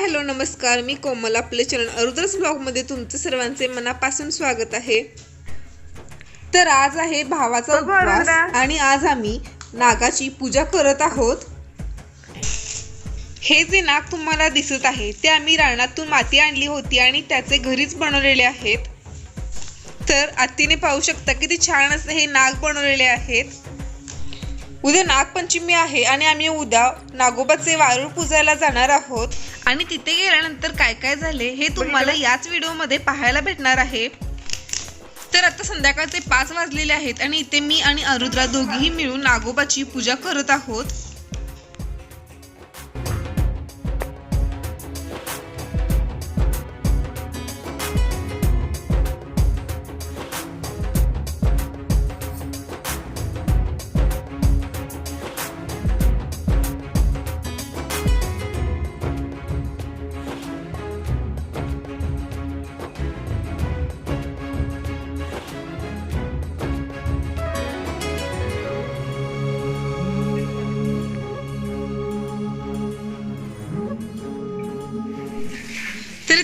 Hi hello नमस्कार. मी कोमल आपले channel अरुद्रस ब्लॉगमध्ये तुमचं सर्वांचे मनापासून स्वागत आहे. तर आज आहे भावाचा उपवास. आणि आज आम्ही नागाची पूजा करत आहोत. हे जे नाग तुम्हाला दिसत आहे ते आम्ही रानातून माती आणली होती आणि त्याचे घरीच बनवलेले आहेत. तर आत्तीने पाहू शकता किती छान असे हे नाग बनवलेले आहेत. उद्या नागपंचमी आहे आणि आम्ही उद्या नागोबाचे वारूळ पूजायला जाणार आहोत. आणि तिथे गेल्यानंतर काय काय झाले हे तुम्हाला याच व्हिडिओमध्ये पाहायला भेटणार आहे. तर आता संध्याकाळचे पाच वाजलेले आहेत आणि इथे मी आणि अरुद्रा दोघीही मिळून नागोबाची पूजा करत आहोत.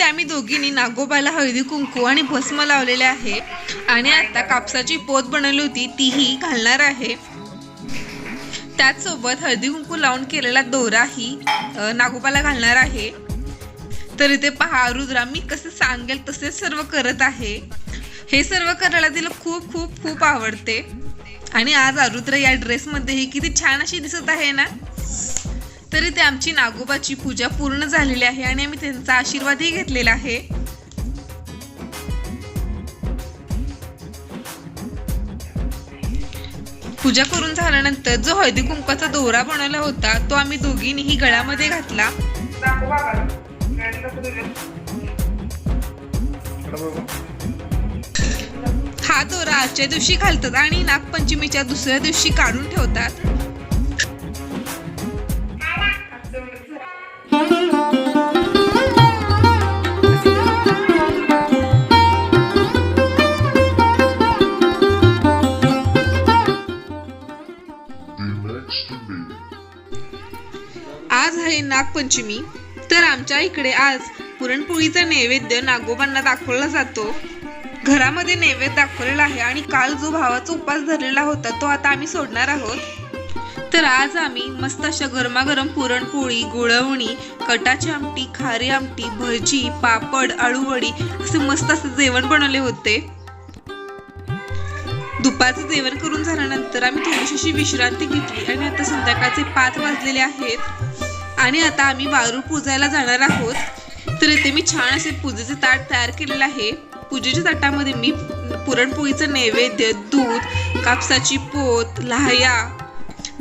ते आम्ही दोघींनी नागोबाला हळदी कुंकू आणि भस्म लावलेले आहे. आणि आता कापसाची पोत बनवली होती तीही घालणार आहे. त्याचसोबत हळदी कुंकू लावून केलेला दोराही नागोबाला घालणार आहे. तर इथे पहा रुद्रा मी कसं सांगेल तसेच सर्व करत आहे. हे सर्व करायला तिला खूप खूप खूप आवडते. आणि आज आरुद्र या ड्रेसमध्येही किती छान अशी दिसत आहे ना? तरी ते आमची नागोबाची पूजा पूर्ण झालेली आहे आणि आम्ही त्यांचा आशीर्वादही घेतलेला आहे. पूजा करून झाल्यानंतर जो हळदी कुंकाचा दोरा बनवला होता तो आम्ही दोघींनीही गळ्यामध्ये घातला. हा दोरा आजच्या दिवशी घालतात आणि नागपंचमीच्या दुसऱ्या दिवशी काढून ठेवतात. नागपंचमी तर आमच्या इकडे आज पुरणपोळीचा नैवेद्य नागोबांना दाखवला जातो. घरामध्ये नैवेद्य दाखवलेला आहे आणि काल जो भावाचा उपास धरलेला होता तो आता आम्ही सोडणार आहोत. तर आज आम्ही मस्त अशा गरमागरम पुरणपोळी गुळवणी कटाची आमटी खारी आमटी भजी पापड आळूवडी असे मस्त असं जेवण बनवले होते. दुपारचं जेवण करून झाल्यानंतर आम्ही थोडीशी विश्रांती घेतली आणि आता संध्याकाळचे पाच वाजलेले आहेत. आणि आता आम्ही वारू पूजायला जाणार आहोत. तर इथे मी छान असे पूजेचे ताट तयार केलेलं आहे. पूजेच्या ताटामध्ये मी पुरणपोळीचं नैवेद्य दूध कापसाची पोत लाह्या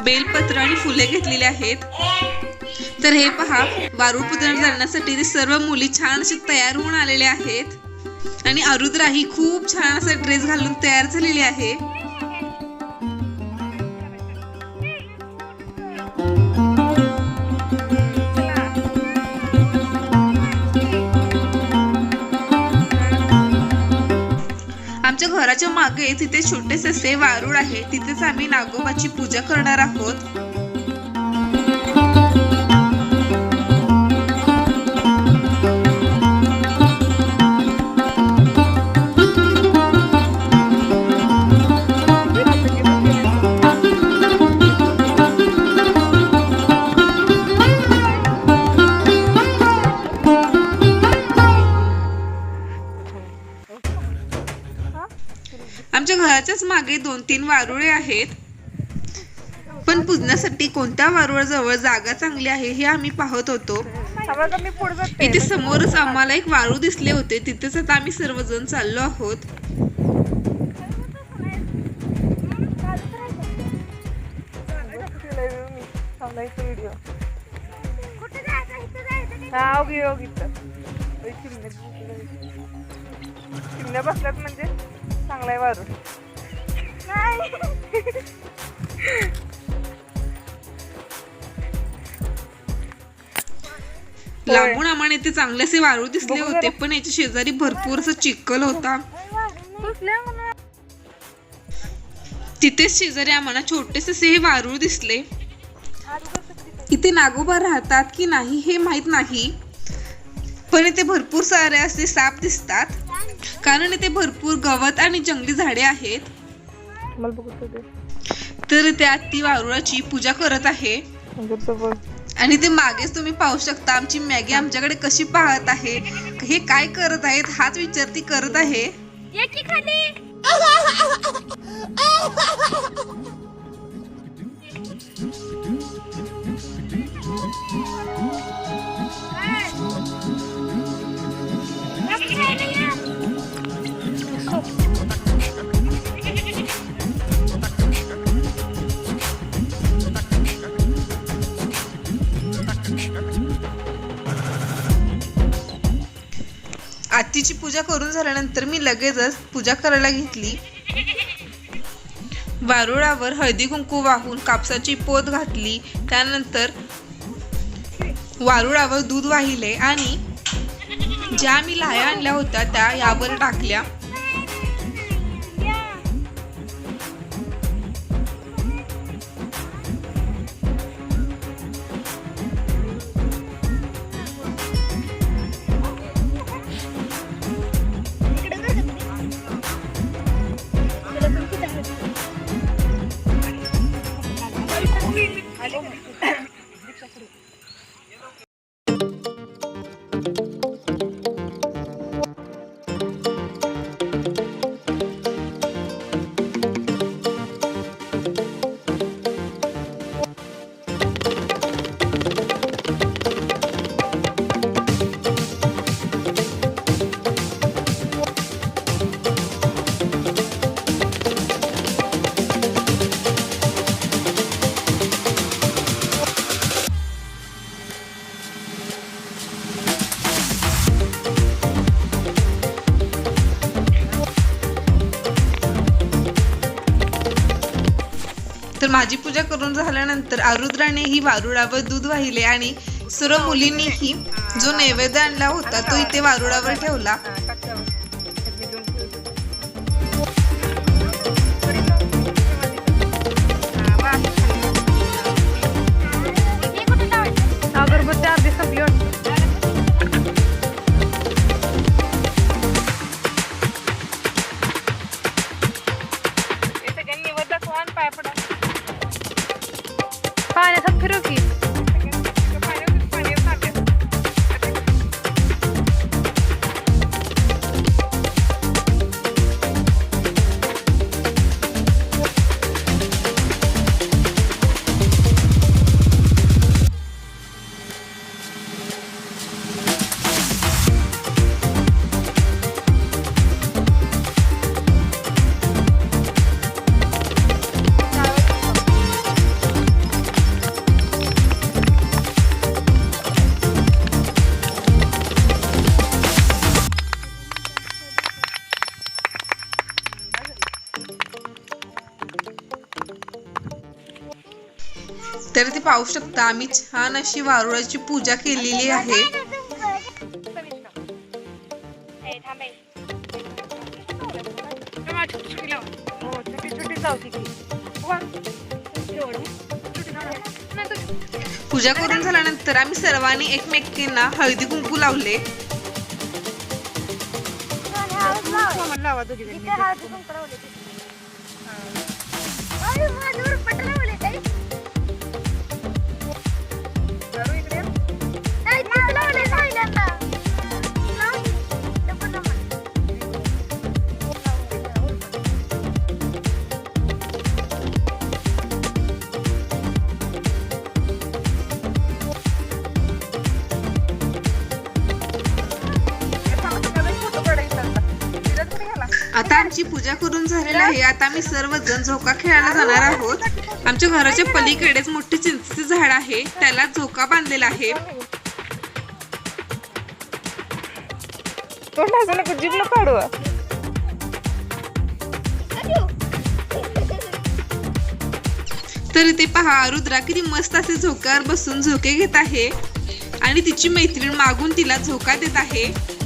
बेलपत्र आणि फुले घेतलेली आहेत. तर हे पहा वारू पूजन जाण्यासाठी ते सर्व मुली छान असे तयार होऊन आलेले आहेत. आणि अरुद्रा ही खूप छान असा ड्रेस घालून तयार झालेली आहे. आमच्या घराच्या मागे तिथे छोटेसे असे वारूळ आहे. तिथेच आम्ही नागोबाची पूजा करणार आहोत. घराच्याच मागे दोन तीन वारुळे आहेत. पण पूजण्यासाठी कोणत्या वारुळ जवळ जागा चांगली आहे हे आम्ही पाहत होतो. इथे समोरच आम्हाला एक वाळू दिसले होते तिथेच आता आम्ही सर्वजण चाललो आहोत. चिमण्या बसल्यात म्हणजे चांगला आहे वारू. लांबून आम्हाला इथे चांगले असे वाळू दिसले होते. पण याच्या शेजारी भरपूर असं चिखल होता. तिथेच शेजारी आम्हाला छोटेसे असे हे वारूळ दिसले. इथे नागोबा राहतात की नाही हे माहीत नाही पण इथे भरपूर सारे असे साप दिसतात. कारण इथे भरपूर गवत आणि जंगली झाडे आहेत. मला बघत होते तर त्या ती वारुळाची पूजा करत आहे. म्हणजे आणि ते मागेच तुम्ही पाहू शकता आमची मॅगी आमच्याकडे कशी पाहत आहे हे काय करत आहेत हाच विचार ती करत आहे. आत्तीची पूजा करून झाल्यानंतर मी लगेचच पूजा करायला घेतली. वारुळावर हळदी कुंकू वाहून कापसाची पोत घातली. त्यानंतर वारुळावर दूध वाहिले आणि ज्या मी लाया आणल्या होत्या त्या यावर टाकल्या. माझी पूजा करून झाल्यानंतर आरुद्राने ही वारुळावर दूध वाहिले आणि सर्व मुलींनीही जो नैवेद्य आणला होता तो इथे वारुळावर ठेवला. तर ते पाहू शकता आम्ही छान अशी वारुळाची पूजा केलेली आहे. पूजा करून झाल्यानंतर आम्ही सर्वांनी एकमेकींना हळदी कुंकू लावले. लावा आमची पूजा करून झालेली आहे. आता आम्ही सर्वजण झोका खेळायला जाणार आहोत. आमच्या घराच्या पलीकडेच मोठे चिंचेचे झाड आहे. त्याला झोका बांधलेला आहे. तर इथे पहा रुद्रा किती मस्त असे झोक्यावर बसून झोके घेत आहे. आणि तिची मैत्रीण मागून तिला झोका देत आहे.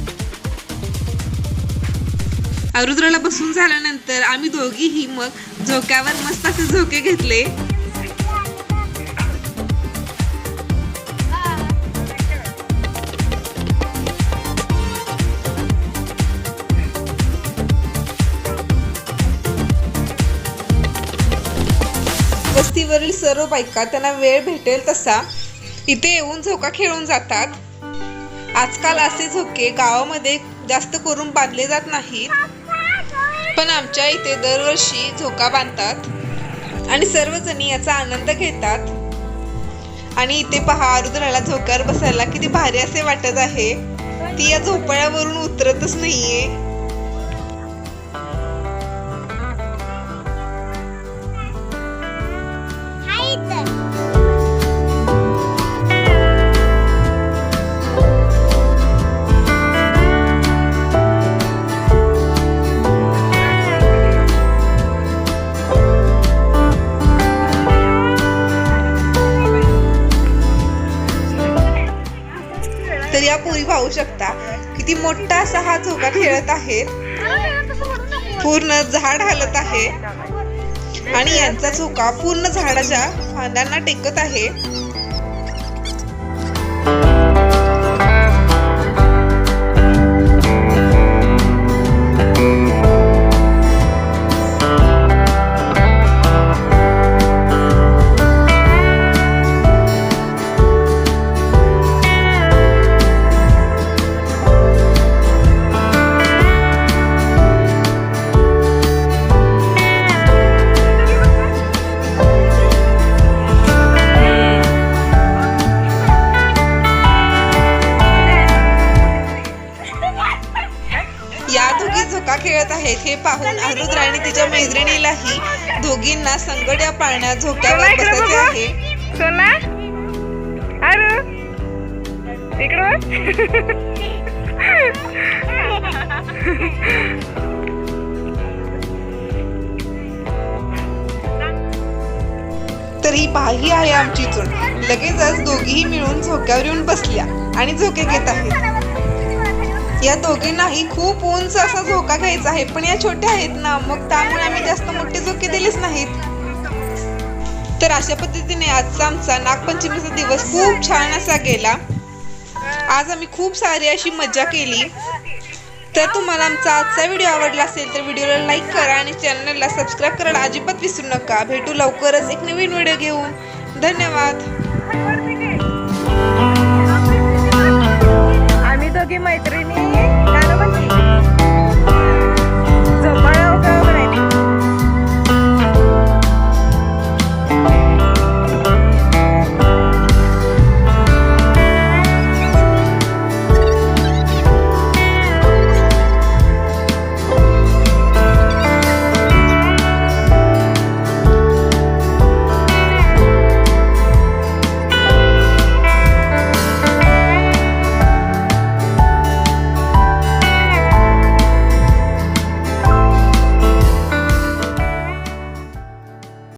रुद्राला बसून झाल्यानंतर आम्ही दोघीही मग झोक्यावर मस्त असे झोके घेतले. वस्तीवरील सर्व बायका त्यांना वेळ भेटेल तसा इथे येऊन झोका खेळून जातात. आजकाल असे झोके गावामध्ये जास्त करून बांधले जात नाहीत. पण आमच्या इथे दरवर्षी झोका बांधतात आणि सर्वजणी याचा आनंद घेतात. आणि इथे पहा रुद्राला झोक्यावर बसायला किती भारी असे वाटत आहे. ती या झोपाळ्यावरून उतरतच नाहीये. मोठा असा हा झोका खेळत आहेत. पूर्ण झाड हलत आहे. आणि यांचा झोका पूर्ण झाडाच्या फांद्यांना टेकत आहे. हे पाहून आरुद्र आणि तिच्या मैत्रिणीलाही दोघींना संकट या पाळण्यात झोक्यावर बसायचे आहे. सोना? अरे इकडं तर ही पाही आहे आमची चूण लगेचच दोघीही मिळून झोक्यावर येऊन बसल्या आणि झोके घेत आहेत. या दोघींनाही खूप उंच असा झोका घ्यायचा आहे पण या छोट्या आहेत ना मग त्यामुळे आम्ही जास्त मोठे झोके दिलेच नाहीत. तर अशा पद्धतीने आजचा आमचा नागपंचमीचा दिवस खूप छान असा गेला. आज आम्ही खूप सारी अशी मजा केली. तर तुम्हाला आमचा आजचा व्हिडिओ आवडला असेल तर व्हिडिओला लाईक करा आणि चॅनलला सबस्क्राईब करायला अजिबात विसरू नका. भेटू लवकरच एक नवीन व्हिडिओ घेऊन. धन्यवाद. दोघी मैत्रिणी.